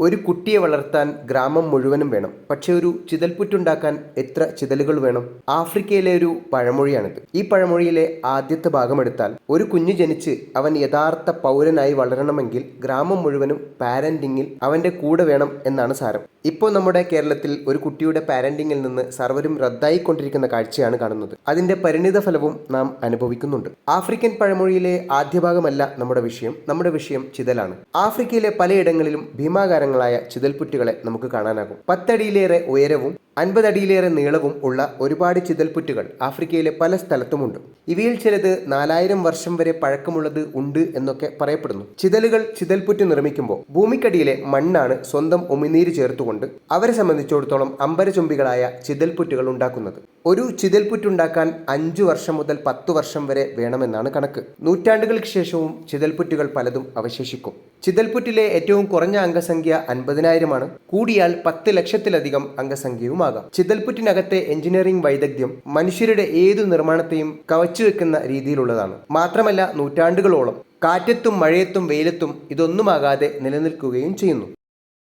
ഒരു കുട്ടിയെ വളർത്താൻ ഗ്രാമം മുഴുവനും വേണം. പക്ഷെ ഒരു ചിതൽപുറ്റുണ്ടാക്കാൻ എത്ര ചിതലുകൾ വേണം? ആഫ്രിക്കയിലെ ഒരു പഴമൊഴിയാണിത്. ഈ പഴമൊഴിയിലെ ആദ്യത്തെ ഭാഗമെടുത്താൽ ഒരു കുഞ്ഞു ജനിച്ച് അവൻ യഥാർത്ഥ പൗരനായി വളരണമെങ്കിൽ ഗ്രാമം മുഴുവനും പാരന്റിങ്ങിൽ അവന്റെ കൂടെ വേണം എന്നാണ് സാരം. ഇപ്പോൾ നമ്മുടെ കേരളത്തിൽ ഒരു കുട്ടിയുടെ പാരന്റിങ്ങിൽ നിന്ന് സർവരും റദ്ദായിക്കൊണ്ടിരിക്കുന്ന കാഴ്ചയാണ് കാണുന്നത്. അതിന്റെ പരിണിത ഫലവും നാം അനുഭവിക്കുന്നുണ്ട്. ആഫ്രിക്കൻ പഴമൊഴിയിലെ ആദ്യ ഭാഗമല്ല നമ്മുടെ വിഷയം. നമ്മുടെ വിഷയം ചിതലാണ്. ആഫ്രിക്കയിലെ പലയിടങ്ങളിലും ഭീമാകാരങ്ങളായ ചിതൽപുറ്റുകളെ നമുക്ക് കാണാനാകും. പത്തടിയിലേറെ ഉയരവും അൻപതടിയിലേറെ നീളവും ഉള്ള ഒരുപാട് ചിതൽപുറ്റുകൾ ആഫ്രിക്കയിലെ പല സ്ഥലത്തുമുണ്ട്. ഇവയിൽ ചിലത് നാലായിരം വർഷം വരെ പഴക്കമുള്ളത് ഉണ്ട് എന്നൊക്കെ പറയപ്പെടുന്നു. ചിതലുകൾ ചിതൽപുറ്റ് നിർമ്മിക്കുമ്പോൾ ഭൂമിക്കടിയിലെ മണ്ണാണ് സ്വന്തം ഉമിനീര് ചേർത്തുകൊണ്ട് അവരെ സംബന്ധിച്ചിടത്തോളം അമ്പരചുംബികളായ ചിതൽപുറ്റുകൾ ഉണ്ടാക്കുന്നത്. ഒരു ചിതൽപുറ്റുണ്ടാക്കാൻ അഞ്ചു വർഷം മുതൽ പത്തു വർഷം വരെ വേണമെന്നാണ് കണക്ക്. നൂറ്റാണ്ടുകൾക്ക് ശേഷവും ചിതൽപുറ്റുകൾ പലതും അവശേഷിക്കും. ചിതൽപുറ്റിലെ ഏറ്റവും കുറഞ്ഞ അംഗസംഖ്യ അൻപതിനായിരമാണ്. കൂടിയാൽ പത്ത് ലക്ഷത്തിലധികം അംഗസംഖ്യയുമാകാം. ചിതൽപുറ്റിനകത്തെ എഞ്ചിനീയറിംഗ് വൈദഗ്ധ്യം മനുഷ്യരുടെ ഏതു നിർമ്മാണത്തെയും കവച്ചുവെക്കുന്ന രീതിയിലുള്ളതാണ്. മാത്രമല്ല നൂറ്റാണ്ടുകളോളം കാറ്റത്തും മഴയത്തും വെയിലത്തും ഇതൊന്നുമാകാതെ നിലനിൽക്കുകയും ചെയ്യുന്നു.